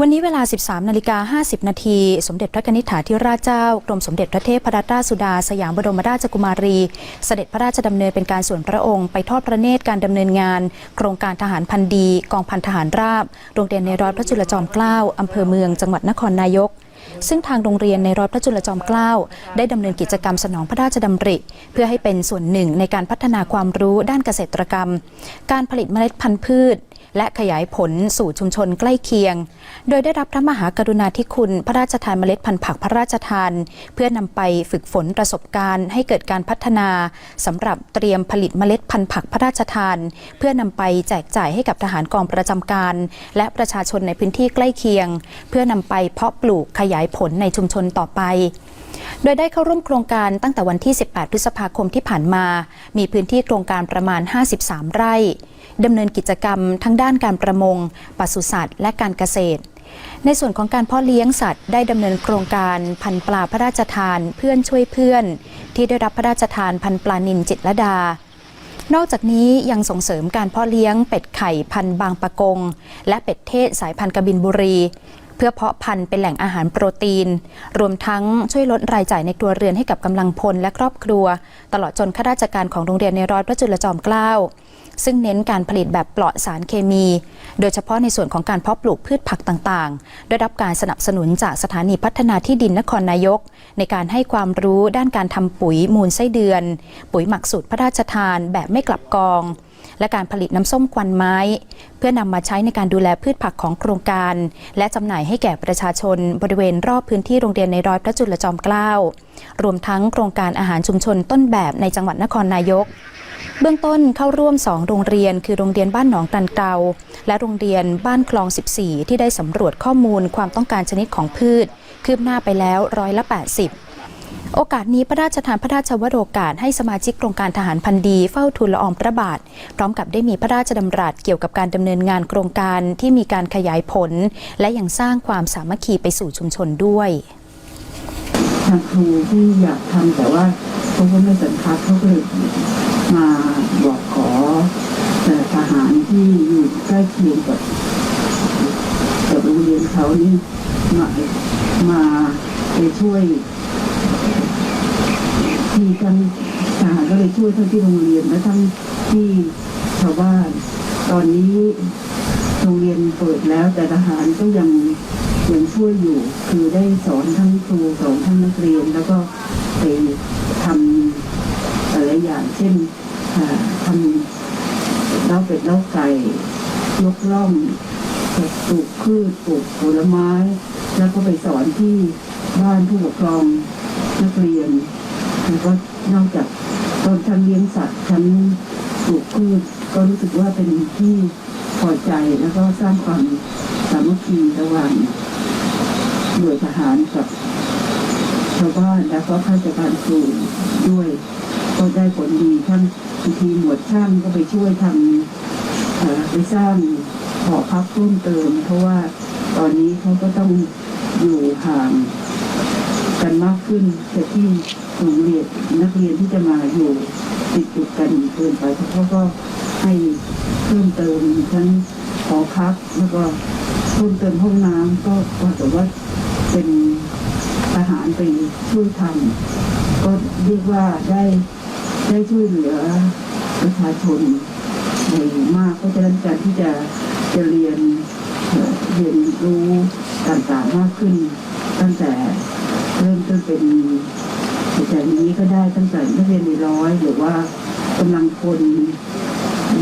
วันนี้เวลา 13 นาฬิกา 50 นาที สมเด็จพระนิษฐาธิราชเจ้า กรมสมเด็จพระเทพรัตนราชสุดา สยามบรมราชกุมารี เสด็จพระราชดำเนินเป็นการส่วนพระองค์ ไปทอดพระเนตรการดำเนินงาน โครงการทหารพันดี กองพันทหารราบ โรงเรียนในร้อยพระจุลจอมเกล้าอำเภอเมือง จังหวัดนครนายกซึ่งทางโรงเรียนในร้อยพระจุลจอมเกล้าได้ดำเนินกิจกรรมสนองพระราชดำริ เพื่อให้เป็นส่วนหนึ่งในการพัฒนาความรู้ด้านเกษตรกรรม การผลิตเมล็ดพันธุ์พืช และขยายผลสู่ชุมชนใกล้เคียง โดยได้รับพระมหากรุณาธิคุณ พระราชทานเมล็ดพันธุ์ผักพระราชทาน เพื่อนำไปฝึกฝนประสบการณ์ ให้เกิดการพัฒนาสำหรับเตรียมผลิตเมล็ดพันธุ์ผักพระราชทาน เพื่อนำไปแจกจ่ายให้กับทหารกองประจำการ และประชาชนในพื้นที่ใกล้เคียง เพื่อนำไปเพาะปลูกขยายผลในชุมชนต่อไปโดยได้เข้าร่วมโครงการตั้งแต่วันที่ 18 พฤษภาคมที่ผ่านมา มีพื้นที่โครงการประมาณ 53 ไร่ ดำเนินกิจกรรมทั้งด้านการประมงปศุสัตว์ และการเกษตร ในส่วนของการเพาะเลี้ยงสัตว์ได้ดำเนินโครงการพันปลาพระราชทานเพื่อนช่วยเพื่อน ที่ได้รับพระราชทานพันปลานินจิตรดา นอกจากนี้ยังส่งเสริมการเพาะเลี้ยงเป็ดไข่พันบางปะกง และเป็ดเทศสายพันธุ์กบินบุรี เพื่อเพาะพันธุ์เป็นแหล่งอาหารโปรตีน รวมทั้งช่วยลดรายจ่ายในครัวเรือนให้กับกำลังพลและครอบครัว ตลอดจนข้าราชการของโรงเรียนในร้อยพระจุลจอมเกล้าซึ่งเน้นการผลิตแบบปลอดสารเคมี โดยเฉพาะในส่วนของการเพาะปลูกพืชผักต่างๆ ได้รับการสนับสนุนจากสถานีพัฒนาที่ดินนครนายก ในการให้ความรู้ด้านการทำปุ๋ยมูลไส้เดือน ปุ๋ยหมักสูตรพระราชทานแบบไม่กลับกอง และการผลิตน้ำส้มควันไม้ เพื่อนำมาใช้ในการดูแลพืชผักของโครงการ และจำหน่ายให้แก่ประชาชนบริเวณรอบพื้นที่โรงเรียนในร้อยพระจุลจอมเกล้า รวมทั้งโครงการอาหารชุมชนต้นแบบในจังหวัดนครนายกเบื้องต้นเข้าร่วม 2 โรงเรียน คือโรงเรียนบ้านหนองตันเกา และโรงเรียนบ้านคลอง 14 ที่ได้สำรวจข้อมูลความต้องการชนิดของพืช คืบหน้าไปแล้วร้อยละ 80 โอกาสนี้พระราชทานพระราชวโรกาสให้สมาชิกโครงการทหารพันดีเฝ้าทูลละอองพระบาท พร้อมกับได้มีพระราชดำรัสเกี่ยวกับการดำเนินงานโครงการที่มีการขยายผล และยังสร้างความสามัคคีไปสู่ชุมชนด้วยทางครูที่อยากทำแต่ว่าเขาก็ไม่สันทัดเขาก็เลยมาบอกขอแต่ทหารที่อยู่ใกล้เคียงกับกับโรงเรียนเขานี่มามาไปช่วย ที่ทั้งทหารก็เลยช่วยทั้งที่โรงเรียนและทั้งที่ชาวบ้านตอนนี้โรงเรียนเปิดแล้วแต่ทหารก็ยังยังช่วยอยู่ คือได้สอนทั้งครูสอนทั้งนักเรียน แล้วก็ไปทำหลายอย่างเช่นทำเล้าเป็ดเล้าไก่ยกล่องปลูกพืชปลูกผลไม้ แล้วก็ไปสอนที่บ้านผู้ปกครองนักเรียน แล้วก็นอกจากตอนชั้นเลี้ยงสัตว์ชั้นปลูกพืชก็รู้สึกว่าเป็นที่พอใจแล้วก็สร้างความสามัคคีระหว่างหน่วยทหารกับชาวบ้านแล้วก็ข้าราชการครูด้วย ก็ได้ผลดีท่านบางทีหมวดช่างก็ไปช่วยทำไปสร้างหอพักเพิ่มเติม เพราะว่าตอนนี้เขาก็ต้องอยู่ห่าง มากขึ้นแต่ที่โรงเรียนนักเรียนที่จะมาอยู่ติดติดกันเกินไปเขาก็ให้เพิ่มเติมทั้งหอพักแล้วก็เพิ่มเติมห้องน้ำก็ปรากฏว่าเป็นทหารไปช่วยทำก็เรียกว่าได้ได้ช่วยเหลือประชาชนในมากเพราะฉะนั้นการที่จะจะเรียนเรียนรู้ต่างๆมากขึ้น ตั้งแต่ เริ่มต้นเป็นแต่นี้ก็ได้ตั้งแต่นักเรียนในร้อยหรือว่ากำลังคน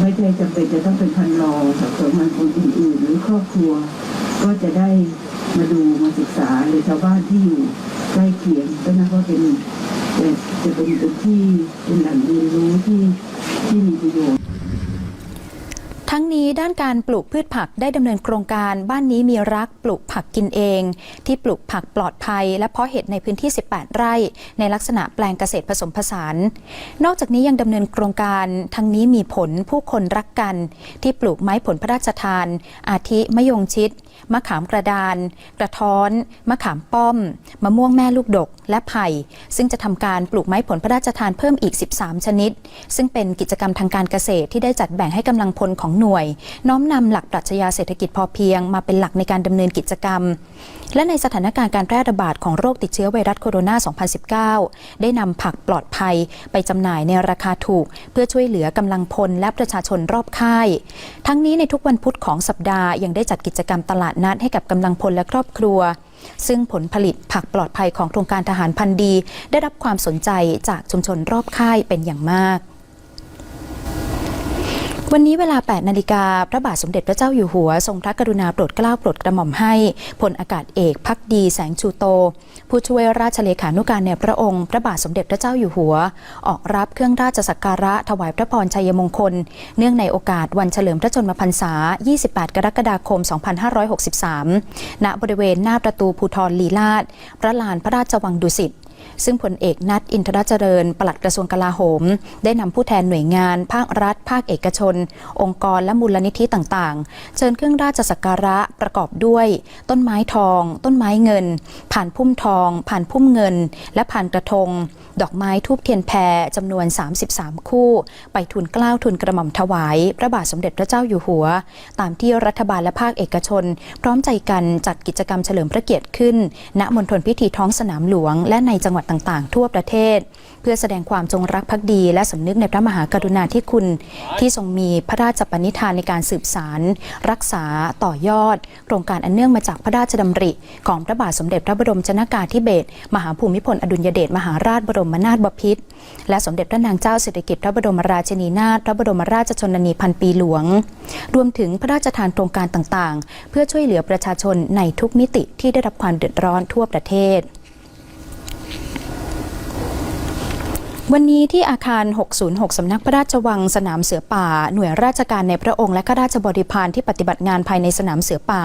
ไม่ใช่จำเป็นจะต้องเป็นพันรอสับสนมันคนอื่นๆหรือครอบครัว ก็จะได้มาดูมาศึกษาหรือชาวบ้านที่อยู่ใกล้เคียงก็นับว่าเป็นจะเป็นเป็นที่เป็นแหล่งเรียนรู้ที่ที่มีประโยชน์ ทั้งนี้ด้านการปลูกพืชผักได้ดำเนินโครงการบ้านนี้มีรักปลูกผักกินเอง ที่ปลูกผักปลอดภัย และเพาะเห็ดในพื้นที่ 18 ไร่ ในลักษณะแปลงเกษตรผสมผสาน นอกจากนี้ยังดำเนินโครงการทั้งนี้มีผลผู้คนรักกัน ที่ปลูกไม้ผลพระราชทาน อาทิมะยงชิด มะขามกระดาน กระท้อน มะขามป้อม มะม่วงแม่ลูกดก และไผ่ ซึ่งจะทำการปลูกไม้ผลพระราชทานเพิ่มอีก 13 ชนิด ซึ่งเป็นกิจกรรมทางการเกษตรที่ได้จัดแบ่งให้กำลังพลของหน่วย น้อมนำหลักปรัชญาเศรษฐกิจพอเพียง มาเป็นหลักในการดำเนินกิจกรรม และในสถานการณ์การแพร่ระบาดของโรคติดเชื้อไวรัสโคโรนา 2019 ได้นำผักปลอดภัยไปจำหน่ายในราคาถูก เพื่อช่วยเหลือกำลังพลและประชาชนรอบค่าย ทั้งนี้ในทุกวันพุธของสัปดาห์ยังได้จัดกิจกรรมตลาดนัดให้กับกำลังพลและครอบครัว ซึ่งผลผลิตผักปลอดภัยของโครงการทหารพันธ์ดี ได้รับความสนใจจากชุมชนรอบค่ายเป็นอย่างมากวันนี้เวลา 8 นาฬิกา พระบาทสมเด็จพระเจ้าอยู่หัว ทรงพระกรุณาโปรดเกล้าโปรดกระหม่อมให้พลอากาศเอกพักดีแสงชูโต ผู้ช่วยราชเลขานุการในพระองค์ พระบาทสมเด็จพระเจ้าอยู่หัว ออกรับเครื่องราชสักการะถวายพระพรชัยมงคล เนื่องในโอกาสวันเฉลิมพระชนมพรรษา 28 กรกฎาคม 2563 ณ บริเวณหน้าประตูภูทรลีลาดพระลานพระราชวังดุสิต ซึ่งผลเอกนัทอินทรเจริญ ปลัดกระทรวงกลาโหม ได้นำผู้แทนหน่วยงาน ภาครัฐ ภาคเอกชน องค์กรและมูลนิธิต่างๆ เชิญเครื่องราชสักการะประกอบด้วย ต้นไม้ทอง ต้นไม้เงิน ผ่านพุ่มทอง ผ่านพุ่มเงิน และผ่านกระทง ดอกไม้ทูบเทียนแพรจำนวน 33 คู่ ไปทุนกล้าวทุนกระหม่อมถวาย พระบาทสมเด็จพระเจ้าอยู่หัว ตามที่รัฐบาลและภาคเอกชน พร้อมใจกันจัดกิจกรรมเฉลิมพระเกียรติขึ้น ณมณฑลพิธีท้องสนามหลวง และในจังหวัดต่างๆ ทั่วประเทศ เพื่อแสดงความจงรักภักดี และสำนึกในพระมหากรุณาธิคุณ ที่ทรงมีพระราชปณิธานในการสืบสารรักษาต่อยอด โครงการอันเนื่องมาจากพระราชดำริ ของพระบาทสมเด็จพระบรมชนากาธิเบศรมหาภูมิพลอดุลยเดชมหาราชบรมมนาถบพิตรและสมเด็จพระนางเจ้าสิริกิติ์พระบรมราชินีนาถพระบรมราชชนนีพันปีหลวง รวมถึงพระราชทานโครงการต่างๆ เพื่อช่วยเหลือประชาชนในทุกมิติที่ได้รับความเดือดร้อนทั่วประเทศ วันนี้ที่อาคาร 606 สำนักพระราชวังสนามเสือป่า หน่วยราชการในพระองค์และข้าราชบริพารที่ปฏิบัติงานภายในสนามเสือป่า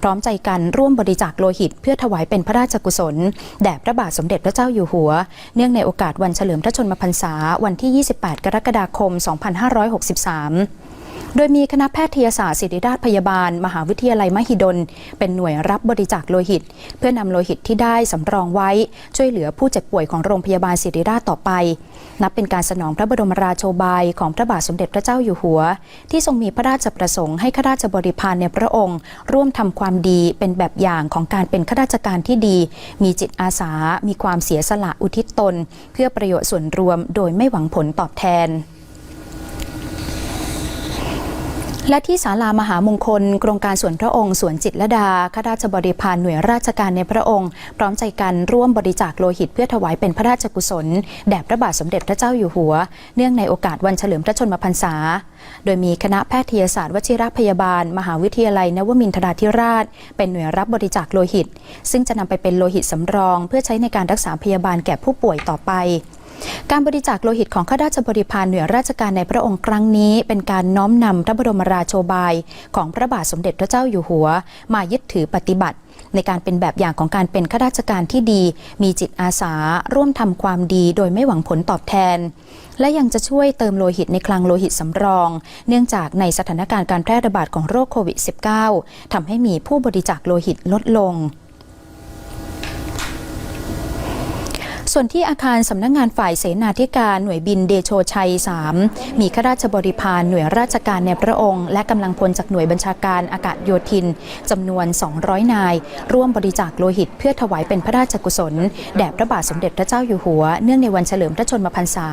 พร้อมใจกันร่วมบริจาคโลหิต เพื่อถวายเป็นพระราชกุศล แด่พระบาทสมเด็จพระเจ้าอยู่หัว เนื่องในโอกาสวันเฉลิมพระชนมพรรษาวันที่ 28 กรกฎาคม 2563 โดยมีคณะแพทยศาสตร์ศิริราชพยาบาล มหาวิทยาลัยมหิดล เป็นหน่วยรับบริจาคโลหิต เพื่อนำโลหิตที่ได้สำรองไว้ ช่วยเหลือผู้เจ็บป่วยของโรงพยาบาลศิริราชต่อไป นับเป็นการสนองพระบรมราโชบายของพระบาทสมเด็จพระเจ้าอยู่หัว ที่ทรงมีพระราชประสงค์ให้ข้าราชบริพารในพระองค์ ร่วมทำความดีเป็นแบบอย่างของการเป็นข้าราชการที่ดี มีจิตอาสา มีความเสียสละอุทิศตน เพื่อประโยชน์ส่วนรวมโดยไม่หวังผลตอบแทน และที่ศาลามหามงคลโครงการสวนพระองค์สวนจิตรลดาข้าราชบริพารหน่วยราชการในพระองค์ พร้อมใจกันร่วมบริจาคโลหิตเพื่อถวายเป็นพระราชกุศล แด่พระบาทสมเด็จพระเจ้าอยู่หัว เนื่องในโอกาสวันเฉลิมพระชนมพรรษา โดยมีคณะแพทยศาสตร์วชิรพยาบาล มหาวิทยาลัยนวมินทราธิราช เป็นหน่วยรับบริจาคโลหิต ซึ่งจะนำไปเป็นโลหิตสำรอง เพื่อใช้ในการรักษาพยาบาลแก่ผู้ป่วยต่อไป การบริจาคโลหิตของข้าราชบริพารหน่วยราชการในพระองค์ครั้งนี้ เป็นการน้อมนำพระบรมราโชบายของพระบาทสมเด็จพระเจ้าอยู่หัว มายึดถือปฏิบัติ ในการเป็นแบบอย่างของการเป็นข้าราชการที่ดี มีจิตอาสา ร่วมทำความดีโดยไม่หวังผลตอบแทน และยังจะช่วยเติมโลหิตในคลังโลหิตสำรอง เนื่องจากในสถานการณ์การแพร่ระบาดของโรคโควิด -19 ทำให้มีผู้บริจาคโลหิตลดลง ส่วนที่อาคารสำนักงงานฝ่ายเสนาธิการหน่วยบินเดโชชัย 3 มีข้าราชบริพารหน่วยราชการในพระองค์ และกำลังพลจากหน่วยบัญชาการอากาศโยธินจำนวน 200 นาย ร่วมบริจาคโลหิตเพื่อถวายเป็นพระราชกุศล แด่พระบาทสมเด็จพระเจ้าอยู่หัว เนื่องในวันเฉลิมพระชนมพรรษา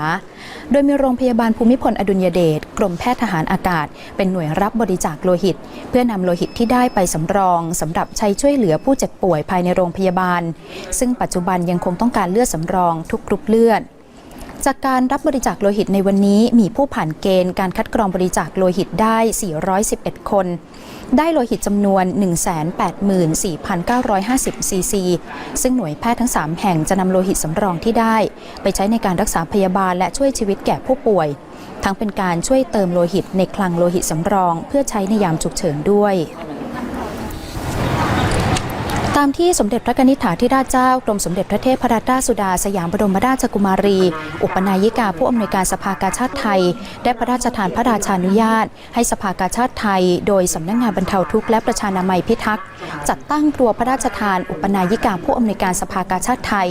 โดยมีโรงพยาบาลภูมิพลอดุลยเดชกรมแพทย์ทหารอากาศ เป็นหน่วยรับบริจาคโลหิต เพื่อนำโลหิตที่ได้ไปสำรองสำหรับใช้ช่วยเหลือผู้เจ็บป่วยภายในโรงพยาบาล ซึ่งปัจจุบันยังคงต้องการเลือดสำรองทุกกรุ๊ปเลือด จากการรับบริจาคโลหิตในวันนี้มีผู้ผ่านเกณฑ์การคัดกรองบริจาคโลหิตได้ 411 คน ได้โลหิตจำนวน 184,950 ซีซี ซึ่งหน่วยแพทย์ทั้ง 3 แห่งจะนำโลหิตสำรองที่ได้ ไปใช้ในการรักษาพยาบาลและช่วยชีวิตแก่ผู้ป่วย ทั้งเป็นการช่วยเติมโลหิตในคลังโลหิตสำรอง เพื่อใช้ในยามฉุกเฉินด้วย ตามที่สมเด็จพระนิธิถาธิราชเจ้ากรมสมเด็จพระเทพรัตนราชสุดาสยามบรมราชกุมารี อุปนายิกาผู้อำนวยการสภากาชาติไทย ได้พระราชทานพระราชานุญาต ให้สภากาชาติไทย โดยสำนักงานบรรเทาทุกข์และประชานามัยพิทักษ์จัดตั้งครัวพระราชทาน อุปนายิกาผู้อำนวยการสภากาชาติไทย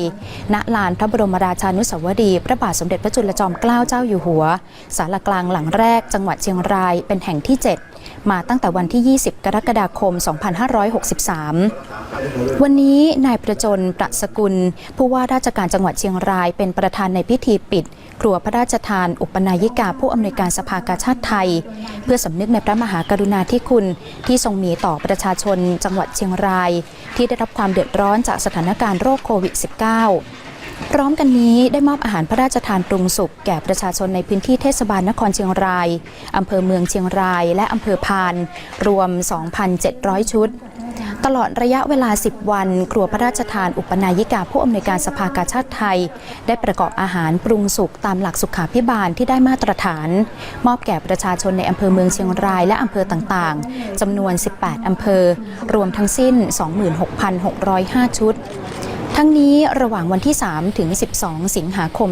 ณลานพระบรมราชานุสาวรีย์พระบาทสมเด็จพระจุลจอมเกล้าเจ้าอยู่หัวศาลากลางหลังแรก จังหวัดเชียงรายเป็นแห่งที่ 7 มาตั้งแต่วันที่ 20 กรกฎาคม 2563วันนี้นายประจนประสกุล ผู้ว่าราชการจังหวัดเชียงราย เป็นประธานในพิธีปิด ครัวพระราชทาน อุปนายิกาผู้อำนวยการสภากาชาติไทย เพื่อสำนึกในพระมหากรุณาธิคุณที่ทรงมีต่อประชาชนจังหวัดเชียงราย ที่ได้รับความเดือดร้อนจากสถานการณ์โรคโควิด -19 พร้อมกันนี้ได้มอบอาหารพระราชทานปรุงสุกแก่ประชาชนในพื้นที่เทศบาลนครเชียงราย อำเภอเมืองเชียงราย และอำเภอพาน รวม 2,700 ชุด ตลอดระยะเวลา 10 วัน ครัวพระราชทานอุปนายิกาผู้อำนวยการสภากาชาติไทย ได้ประกอบอาหารปรุงสุกตามหลักสุขาพิบาลที่ได้มาตรฐาน มอบแก่ประชาชนในอำเภอเมืองเชียงรายและอำเภอต่างๆจำนวน 18 อำเภอ รวมทั้งสิ้น 26,605 ชุด ทั้งนี้ระหว่างวันที่ 3 ถึง 12 สิงหาคม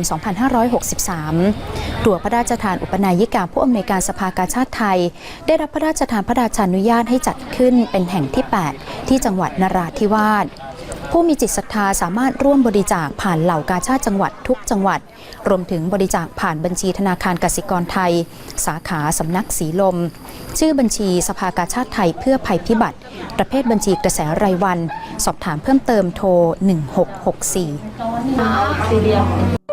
2563ครัวพระราชทานอุปนายิกาผู้อำนวยการสภากาชาติไทย ได้รับพระราชทานพระราชานุญาตให้จัดขึ้นเป็นแห่งที่ 8 ที่จังหวัดนราธิวาสผู้มีจิตศรัทธาสามารถร่วมบริจาคผ่านเหล่ากาชาติจังหวัดทุกจังหวัด รวมถึงบริจาคผ่านบัญชีธนาคารกสิกรไทย สาขาสำนักสีลม ชื่อบัญชีสภากาชาติไทยเพื่อภัยพิบัติ ประเภทบัญชีกระแสรายวัน สอบถามเพิ่มเติมโทร 1664